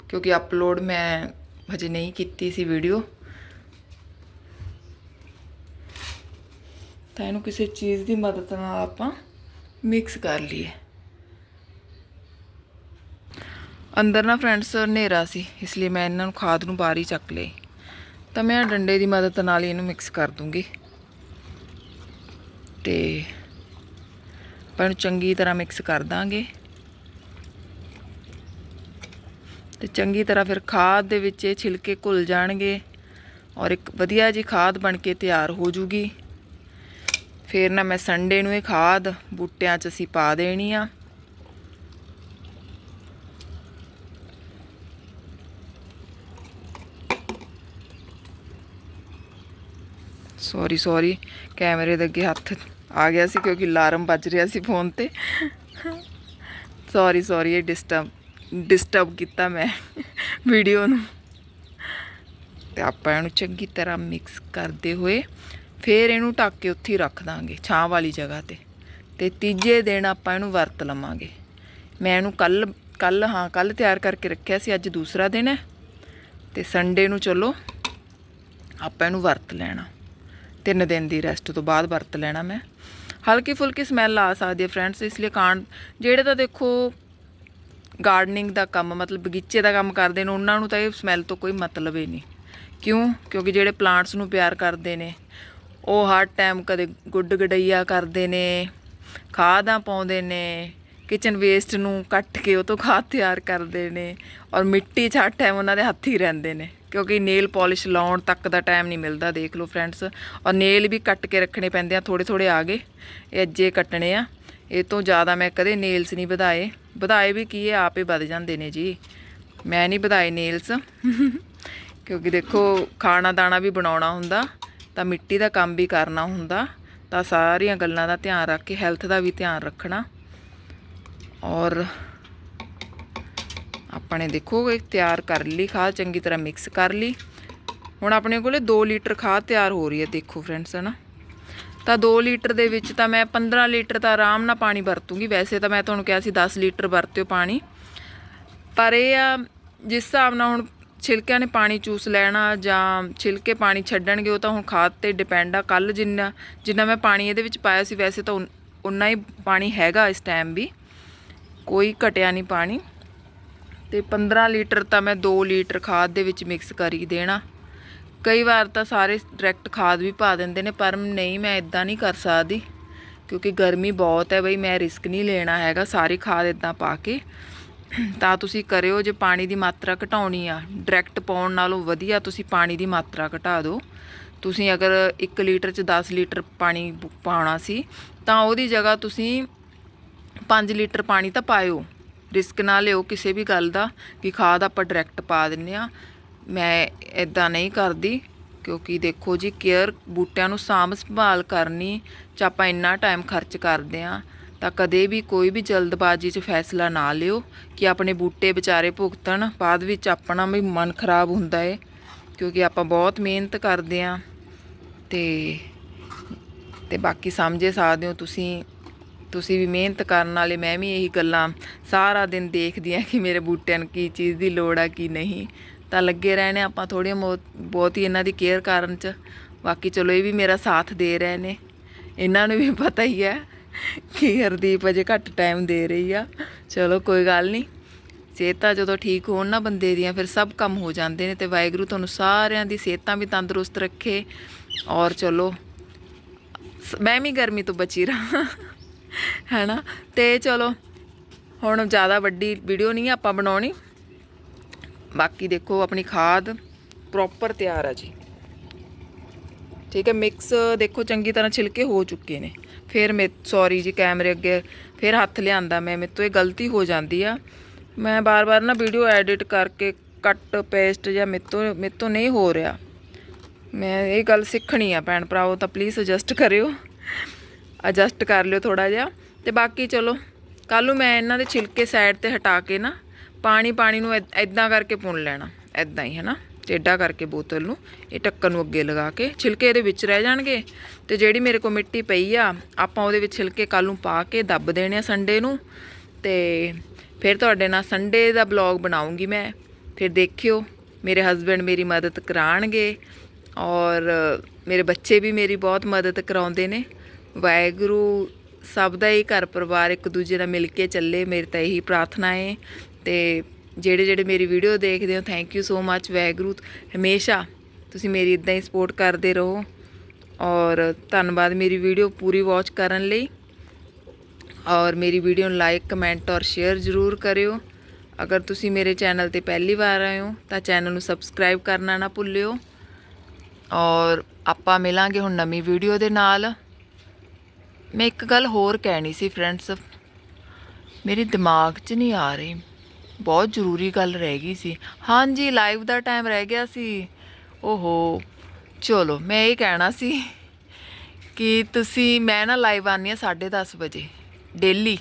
Speaker 1: ਕਿਉਂਕਿ ਅਪਲੋਡ ਮੈਂ ਹਜੇ ਨਹੀਂ ਕੀਤੀ ਸੀ ਵੀਡੀਓ ਤਾਂ ਇਹਨੂੰ ਕਿਸੇ ਚੀਜ਼ ਦੀ ਮਦਦ ਨਾਲ ਆਪਾਂ ਮਿਕਸ ਕਰ ਲਈਏ। ਅੰਦਰ ਨਾ ਫਰੈਂਡਸ ਹਨੇਰਾ ਸੀ, ਇਸ ਲਈ ਮੈਂ ਇਹਨਾਂ ਨੂੰ ਖਾਦ ਨੂੰ ਬਾਹਰ ਹੀ ਚੱਕ ਲਈ ਤਾਂ ਮੈਂ ਡੰਡੇ ਦੀ ਮਦਦ ਨਾਲ ਹੀ ਇਹਨੂੰ ਮਿਕਸ ਕਰ ਦੂੰਗੀ। ਤੇ ਆਪਾਂ ਇਹਨੂੰ ਚੰਗੀ ਤਰ੍ਹਾਂ ਮਿਕਸ ਕਰ ਦਾਂਗੇ। ਤੇ ਚੰਗੀ ਤਰ੍ਹਾਂ ਫਿਰ ਖਾਦ ਦੇ ਵਿੱਚ ਇਹ ਛਿਲਕੇ ਘੁਲ ਜਾਣਗੇ ਔਰ ਇੱਕ ਵਧੀਆ ਜੀ ਖਾਦ ਬਣ ਕੇ ਤਿਆਰ ਹੋ ਜੂਗੀ। ਫਿਰ ਨਾ ਮੈਂ ਸੰਡੇ ਨੂੰ ਇਹ ਖਾਦ ਬੂਟਿਆਂ 'ਚ ਅਸੀਂ ਪਾ ਦੇਣੀ ਆ। ਸੌਰੀ ਸੌਰੀ ਕੈਮਰੇ ਦੇ ਅੱਗੇ ਹੱਥ ਆ ਗਿਆ ਸੀ ਕਿਉਂਕਿ ਅਲਾਰਮ ਵੱਜ ਰਿਹਾ ਸੀ ਫੋਨ ਤੇ। ਸੌਰੀ ਸੌਰੀ ਇਹ ਡਿਸਟਰਬ ਡਿਸਟਰਬ ਕੀਤਾ ਮੈਂ ਵੀਡੀਓ ਨੂੰ। ਤੇ ਆਪਾਂ ਇਹਨੂੰ ਚੰਗੀ ਤਰ੍ਹਾਂ ਮਿਕਸ ਕਰਦੇ ਹੋਏ ਫਿਰ ਇਹਨੂੰ ਢੱਕ ਕੇ ਉੱਥੇ ਹੀ ਰੱਖ ਦਾਂਗੇ, ਛਾਂ ਵਾਲੀ ਜਗ੍ਹਾ ਤੇ। ਤੇ ਤੀਜੇ ਦਿਨ ਆਪਾਂ ਇਹਨੂੰ ਵਰਤ ਲਵਾਂਗੇ। ਮੈਂ ਇਹਨੂੰ ਕੱਲ ਕੱਲ, ਹਾਂ, ਕੱਲ ਤਿਆਰ ਕਰਕੇ ਰੱਖਿਆ ਸੀ, ਅੱਜ ਦੂਸਰਾ ਦਿਨ ਹੈ। ਤੇ ਸੰਡੇ ਨੂੰ ਚਲੋ, ਆਪਾਂ ਇਹਨੂੰ ਵਰਤ ਲੈਣਾ। ਤਿੰਨ ਦਿਨ ਦੀ ਰੈਸਟ ਤੋਂ ਬਾਅਦ ਵਰਤ ਲੈਣਾ ਮੈਂ। ਹਲਕੀ ਫੁਲਕੀ ਸਮੈਲ ਆ ਸਕਦੀ ਹੈ ਫਰੈਂਡਸ ਇਸ ਲਈ ਕਾਂਡ, ਜਿਹੜੇ ਤਾਂ ਦੇਖੋ ਗਾਰਡਨਿੰਗ ਦਾ ਕੰਮ, ਮਤਲਬ ਬਗੀਚੇ ਦਾ ਕੰਮ ਕਰਦੇ ਨੇ, ਉਹਨਾਂ ਨੂੰ ਤਾਂ ਇਹ ਸਮੈਲ ਤੋਂ ਕੋਈ ਮਤਲਬ ਹੀ ਨਹੀਂ। ਕਿਉਂ? ਕਿਉਂਕਿ ਜਿਹੜੇ ਪਲਾਂਟਸ ਨੂੰ ਪਿਆਰ ਕਰਦੇ ਨੇ, ਉਹ ਹਰ ਟਾਈਮ ਕਦੇ ਗੁੱਡ ਗਡਈਆ ਕਰਦੇ ਨੇ, ਖਾਦਾਂ ਪਾਉਂਦੇ ਨੇ ਕਿਚਨ ਵੇਸਟ ਨੂੰ ਕੱਟ ਕੇ ਉਹ ਤੋਂ ਖਾਦ ਤਿਆਰ ਕਰਦੇ ਨੇ ਔਰ ਮਿੱਟੀ 'ਚ ਹਰ ਟਾਈਮ ਉਹਨਾਂ ਦੇ ਹੱਥ ਹੀ ਰਹਿੰਦੇ ਨੇ। ਕਿਉਂਕਿ ਨੇਲ ਪਾਲਿਸ਼ ਲਾਉਣ ਤੱਕ ਦਾ ਟਾਈਮ ਨਹੀਂ ਮਿਲਦਾ, ਦੇਖ ਲਓ ਫਰੈਂਡਸ ਔਰ ਨੇਲ ਵੀ ਕੱਟ ਕੇ ਰੱਖਣੇ ਪੈਂਦੇ ਆ ਥੋੜੇ ਥੋੜੇ ਆ ਗਏ। ਇਹ ਅੱਜੇ ਕੱਟਣੇ ਆ। ਇਹ ਤੋਂ ਜ਼ਿਆਦਾ ਮੈਂ ਕਦੇ ਨੇਲਸ ਨਹੀਂ ਵਧਾਏ। ਵਧਾਏ ਵੀ ਕੀ ਹੈ ਆਪੇ ਵੱਧ ਜਾਂਦੇ ਨੇ ਜੀ। ਮੈਂ ਨਹੀਂ ਵਧਾਏ ਨੇਲਸ ਕਿਉਂਕਿ ਦੇਖੋ ਖਾਣਾ ਦਾਣਾ ਵੀ ਬਣਾਉਣਾ ਹੁੰਦਾ, ਤਾਂ ਮਿੱਟੀ ਦਾ ਕੰਮ ਵੀ ਕਰਨਾ ਹੁੰਦਾ, ਤਾਂ ਸਾਰੀਆਂ ਗੱਲਾਂ ਦਾ ਧਿਆਨ ਰੱਖ ਕੇ ਹੈਲਥ ਦਾ ਵੀ ਧਿਆਨ ਰੱਖਣਾ। ਔਰ ਆਪਣੇ ਦੇਖੋ, ਇਹ ਤਿਆਰ ਕਰ ਲਈ ਖਾਦ ਚੰਗੀ ਤਰ੍ਹਾਂ ਮਿਕਸ ਕਰ ਲਈ। ਹੁਣ ਆਪਣੇ ਕੋਲੇ 2 ਲੀਟਰ ਖਾਦ ਤਿਆਰ ਹੋ ਰਹੀ ਹੈ, ਦੇਖੋ ਫਰੈਂਡਸ ਹਨਾ। ਤਾਂ 2 ਲੀਟਰ ਦੇ ਵਿੱਚ ਤਾਂ ਮੈਂ 15 ਲੀਟਰ ਤਾਂ ਆਰਾਮ ਨਾਲ ਪਾਣੀ ਵਰਤੂੰਗੀ। ਵੈਸੇ ਤਾਂ ਮੈਂ ਤੁਹਾਨੂੰ ਕਿਹਾ ਸੀ 10 ਲੀਟਰ ਵਰਤਿਓ ਪਾਣੀ। ਪਰ ਇਹ ਆ, ਜਿਸ ਹਿਸਾਬ ਨਾਲ ਹੁਣ ਛਿਲਕਿਆਂ ਨੇ ਪਾਣੀ ਚੂਸ ਲੈਣਾ ਜਾਂ ਛਿਲਕੇ ਪਾਣੀ ਛੱਡਣਗੇ, ਉਹ ਤਾਂ ਹੁਣ ਖਾਦ ਤੇ ਡਿਪੈਂਡ ਆ। ਕੱਲ ਜਿੰਨਾ ਜਿੰਨਾ ਮੈਂ ਪਾਣੀ ਇਹਦੇ ਵਿੱਚ ਪਾਇਆ ਸੀ, ਵੈਸੇ ਤਾਂ ਉਨਾ ਹੀ ਪਾਣੀ ਹੈਗਾ ਇਸ ਟਾਈਮ ਵੀ। ਕੋਈ ਘਟਿਆ ਨਹੀਂ ਪਾਣੀ। ਤੇ 15 ਲੀਟਰ ਤਾਂ ਮੈਂ 2 ਲੀਟਰ ਖਾਦ ਦੇ ਵਿੱਚ ਮਿਕਸ ਕਰੀ ਦੇਣਾ। ਕਈ ਵਾਰ ਤਾਂ ਸਾਰੇ ਡਾਇਰੈਕਟ ਖਾਦ ਵੀ ਪਾ ਦਿੰਦੇ ਨੇ, ਪਰ ਨਹੀਂ, ਮੈਂ ਇਦਾਂ ਨਹੀਂ ਕਰ ਸਕਦੀ, ਕਿਉਂਕਿ ਗਰਮੀ ਬਹੁਤ ਹੈ ਬਈ, ਮੈਂ ਰਿਸਕ ਨਹੀਂ ਲੈਣਾ ਹੈਗਾ ਸਾਰੀ ਖਾਦ ਇਦਾਂ ਪਾ ਕੇ। ਤਾਂ ਤੁਸੀਂ ਕਰਿਓ, ਜੇ ਪਾਣੀ ਦੀ ਮਾਤਰਾ ਘਟਾਉਣੀ ਆ ਡਾਇਰੈਕਟ ਪਾਉਣ ਨਾਲੋਂ ਵਧੀਆ ਤੁਸੀਂ ਪਾਣੀ ਦੀ ਮਾਤਰਾ ਘਟਾ ਦਿਓ। ਤੁਸੀਂ ਅਗਰ 1 ਲੀਟਰ ਚ 10 ਲੀਟਰ ਪਾਣੀ ਪਾਉਣਾ ਸੀ, ਤਾਂ ਉਹਦੀ ਜਗ੍ਹਾ ਤੁਸੀਂ 5 ਲੀਟਰ ਪਾਣੀ ਤਾਂ ਪਾਇਓ। ਰਿਸਕ ਨਾ ਲਿਓ ਕਿਸੇ ਵੀ ਗੱਲ ਦਾ, ਕਿ ਖਾਦ ਆਪਾਂ ਡਾਇਰੈਕਟ ਪਾ ਦਿੰਨੇ ਆ ਮੈਂ ਇਦਾਂ ਨਹੀਂ ਕਰਦੀ, ਕਿਉਂਕਿ ਦੇਖੋ ਜੀ, ਕੇਅਰ ਬੂਟਿਆਂ ਨੂੰ ਸਾਂਭ ਸੰਭਾਲ ਕਰਨੀ ਚ ਆਪਾਂ ਇੰਨਾ ਟਾਈਮ ਖਰਚ ਕਰਦੇ ਆ ਤਾਂ ਕਦੇ ਵੀ ਕੋਈ ਵੀ ਜਲਦਬਾਜ਼ੀ 'ਚ ਫੈਸਲਾ ਨਾ ਲਿਓ ਕਿ ਆਪਣੇ ਬੂਟੇ ਵਿਚਾਰੇ ਭੁਗਤਣ, ਬਾਅਦ ਵਿੱਚ ਆਪਣਾ ਵੀ ਮਨ ਖਰਾਬ ਹੁੰਦਾ ਏ, ਕਿਉਂਕਿ ਆਪਾਂ ਬਹੁਤ ਮਿਹਨਤ ਕਰਦੇ ਆ ਤੇ ਤੇ ਬਾਕੀ ਸਮਝੇ ਸਕਦੇ ਹੋ ਤੁਸੀਂ। ਤੁਸੀਂ ਵੀ ਮਿਹਨਤ ਕਰਨ ਵਾਲੇ, ਮੈਂ ਵੀ ਇਹੀ ਗੱਲਾਂ ਸਾਰਾ ਦਿਨ ਦੇਖਦੀ ਆ ਕਿ ਮੇਰੇ ਬੂਟਿਆਂ ਨੂੰ ਕੀ ਚੀਜ਼ ਦੀ ਲੋੜ ਆ, ਕੀ ਨਹੀਂ। ਤਾਂ ਲੱਗੇ ਰਹਿਣੇ ਆਪਾਂ ਥੋੜ੍ਹੀਆਂ ਬਹੁਤ ਬਹੁਤ ਹੀ ਇਹਨਾਂ ਦੀ ਕੇਅਰ ਕਰਨ ਚ। ਬਾਕੀ ਚਲੋ ਇਹ ਵੀ ਮੇਰਾ ਸਾਥ ਦੇ ਰਹੇ ਨੇ। ਇਹਨਾਂ ਨੂੰ ਵੀ ਪਤਾ ਹੀ ਹੈ ਕਿ ਹਰਦੀਪ ਅਜੇ ਘੱਟ ਟਾਈਮ ਦੇ ਰਹੀ ਆ। ਚਲੋ ਕੋਈ ਗੱਲ ਨਹੀਂ। ਸਿਹਤਾਂ ਜਦੋਂ ਠੀਕ ਹੋਣ ਨਾ ਬੰਦੇ ਦੀਆਂ, ਫਿਰ ਸਭ ਕੰਮ ਹੋ ਜਾਂਦੇ ਨੇ ਤੇ ਵਾਹਿਗੁਰੂ ਤੁਹਾਨੂੰ ਸਾਰਿਆਂ ਦੀ ਸਿਹਤਾਂ ਵੀ ਤੰਦਰੁਸਤ ਰੱਖੇ। ਔਰ ਚਲੋ, ਸ- ਮੈਂ ਵੀ ਗਰਮੀ ਤੋਂ ਬਚੀ ਰਹਾਂ। ਹੈਨਾ? ਤੇ ਚਲੋ, ਹੁਣ ਜ਼ਿਆਦਾ ਵੱਡੀ ਵੀਡੀਓ ਨਹੀਂ ਆਪਾਂ ਬਣਾਉਣੀ। ਬਾਕੀ ਦੇਖੋ ਆਪਣੀ ਖਾਦ ਪ੍ਰੋਪਰ ਤਿਆਰ ਆ ਜੀ। ਠੀਕ ਹੈ ਮਿਕਸ ਦੇਖੋ ਚੰਗੀ ਤਰ੍ਹਾਂ ਛਿਲਕੇ ਹੋ ਚੁੱਕੇ ਨੇ। ਫਿਰ ਮੈਂ ਸੌਰੀ ਜੀ ਕੈਮਰੇ ਅੱਗੇ ਫਿਰ ਹੱਥ ਲਿਆਂਦਾ ਮੈਂ, ਮੇਰੇ ਤੋਂ ਇਹ ਗਲਤੀ ਹੋ ਜਾਂਦੀ ਆ। ਮੈਂ ਬਾਰ-ਬਾਰ ਨਾ ਵੀਡੀਓ ਐਡਿਟ ਕਰਕੇ ਕੱਟ ਪੇਸਟ ਜਾਂ ਮੇਰੇ ਤੋਂ ਮੇਰੇ ਤੋਂ ਨਹੀਂ ਹੋ ਰਿਹਾ। ਮੈਂ ਇਹ ਗੱਲ ਸਿੱਖਣੀ ਆ, ਭੈਣ ਭਰਾਓ ਤਾਂ ਪਲੀਜ਼ ਸੁਜੈਸਟ ਕਰਿਓ। ਐਡਜਸਟ ਕਰ ਲਿਓ ਥੋੜਾ ਜਿਹਾ ਤੇ ਬਾਕੀ ਚਲੋ ਕੱਲ ਨੂੰ ਮੈਂ ਇਹਨਾਂ ਦੇ ਛਿਲਕੇ ਸਾਈਡ ਤੇ ਹਟਾ ਕੇ ਨਾ ਪਾਣੀ ਪਾਣੀ ਨੂੰ ਐਦਾਂ ਕਰਕੇ ਪੁੰਨ ਲੈਣਾ ਐਦਾਂ ਹੀ, ਹੈਨਾ? ਟੇਢਾ ਕਰਕੇ ਬੋਤਲ ਨੂੰ, ਇਹ ਟੱਕਰ ਨੂੰ ਅੱਗੇ ਲਗਾ ਕੇ, ਛਿਲਕੇ ਇਹਦੇ ਵਿੱਚ ਰਹਿ ਜਾਣਗੇ ਤੇ ਜਿਹੜੀ ਮੇਰੇ ਕੋਲ ਮਿੱਟੀ ਪਈ ਆ, ਆਪਾਂ ਉਹਦੇ ਵਿੱਚ ਛਿਲਕੇ ਕੱਲ ਨੂੰ ਪਾ ਕੇ ਦੱਬ ਦੇਣੇ ਆ ਸੰਡੇ ਨੂੰ ਤੇ ਫਿਰ ਤੁਹਾਡੇ ਨਾਲ ਸੰਡੇ ਦਾ ਬਲੌਗ ਬਣਾਉਂਗੀ ਮੈਂ, ਫਿਰ ਦੇਖਿਓ, ਮੇਰੇ ਹਸਬੰਡ ਮੇਰੀ ਮਦਦ ਕਰਾਣਗੇ ਔਰ ਮੇਰੇ ਬੱਚੇ ਵੀ ਮੇਰੀ ਬਹੁਤ ਮਦਦ ਕਰਾਉਂਦੇ ਨੇ ਵਾਹਿਗੁਰੂ ਸਭ ਦਾ ਹੀ ਘਰ ਪਰਿਵਾਰ ਇੱਕ ਦੂਜੇ ਨਾਲ ਮਿਲ ਕੇ ਚੱਲੇ, ਮੇਰੀ ਤਾਂ ਇਹੀ ਪ੍ਰਾਰਥਨਾ ਹੈ ਤੇ ਜਿਹੜੇ ਜਿਹੜੇ ਮੇਰੀ ਵੀਡੀਓ ਦੇਖਦੇ ਹੋ thank you so much Waheguru. ਹਮੇਸ਼ਾ ਤੁਸੀਂ ਮੇਰੀ ਇਦਾਂ ਹੀ ਸਪੋਰਟ ਕਰਦੇ ਰਹੋ ਔਰ ਧੰਨਵਾਦ ਮੇਰੀ ਵੀਡੀਓ ਪੂਰੀ ਵਾਚ ਕਰਨ ਲਈ। ਔਰ ਮੇਰੀ ਵੀਡੀਓ ਨੂੰ ਲਾਈਕ ਕਮੈਂਟ ਔਰ ਸ਼ੇਅਰ ਜ਼ਰੂਰ ਕਰਿਓ। ਅਗਰ ਤੁਸੀਂ ਮੇਰੇ ਚੈਨਲ ਤੇ ਪਹਿਲੀ ਵਾਰ ਆਏ ਹੋ, ਤਾਂ ਚੈਨਲ ਨੂੰ ਸਬਸਕ੍ਰਾਈਬ ਕਰਨਾ ਨਾ ਭੁੱਲਿਓ। ਔਰ ਆਪਾਂ ਮਿਲਾਂਗੇ ਹੁਣ ਨਵੀਂ ਵੀਡੀਓ ਦੇ ਨਾਲ। ਮੈਂ ਇੱਕ ਗੱਲ ਹੋਰ ਕਹਿਣੀ ਸੀ ਫਰੈਂਡਸ ਮੇਰੇ ਦਿਮਾਗ 'ਚ ਨਹੀਂ ਆ ਰਹੀ। ਬਹੁਤ ਜ਼ਰੂਰੀ ਗੱਲ ਰਹਿ ਗਈ ਸੀ। ਹਾਂਜੀ ਲਾਈਵ ਦਾ ਟਾਈਮ ਰਹਿ ਗਿਆ ਸੀ। ਓਹੋ, ਚਲੋ, ਮੈਂ ਇਹ ਕਹਿਣਾ ਸੀ ਕਿ ਤੁਸੀਂ, ਮੈਂ ਨਾ ਲਾਈਵ ਆਨੀ ਆ 10:30 ਵਜੇ ਡੇਲੀ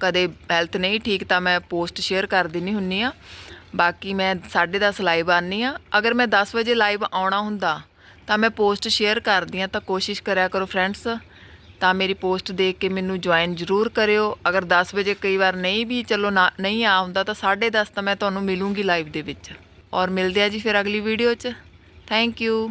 Speaker 1: ਕਦੇ ਹੈਲਥ ਨਹੀਂ ਠੀਕ ਤਾਂ ਮੈਂ ਪੋਸਟ ਸ਼ੇਅਰ ਕਰ ਦਿੰਨੀ ਹੁੰਨੀ ਆ ਬਾਕੀ ਮੈਂ 10:30 ਲਾਈਵ ਆਨੀ ਆ ਅਗਰ ਮੈਂ 10 ਵਜੇ ਲਾਈਵ ਆਉਣਾ ਹੁੰਦਾ, ਤਾਂ ਮੈਂ ਪੋਸਟ ਸ਼ੇਅਰ ਕਰਦੀ ਆ ਤਾਂ ਕੋਸ਼ਿਸ਼ ਕਰਿਆ ਕਰੋ ਫਰੈਂਡਸ ਤਾਂ ਮੇਰੀ ਪੋਸਟ ਦੇਖ ਕੇ ਮੈਨੂੰ ਜੁਆਇਨ ਜ਼ਰੂਰ ਕਰਿਓ। ਅਗਰ 10 ਵਜੇ ਕਈ ਵਾਰ ਨਹੀਂ ਵੀ ਚਲੋ ਨਾ, ਨਹੀਂ ਆ ਹੁੰਦਾ ਤਾਂ 10:30 ਤਾਂ ਮੈਂ ਤੁਹਾਨੂੰ ਮਿਲੂੰਗੀ ਲਾਈਵ ਦੇ ਵਿੱਚ। ਔਰ ਮਿਲਦੇ ਆ ਜੀ ਫਿਰ ਅਗਲੀ ਵੀਡੀਓ 'ਚ। Thank you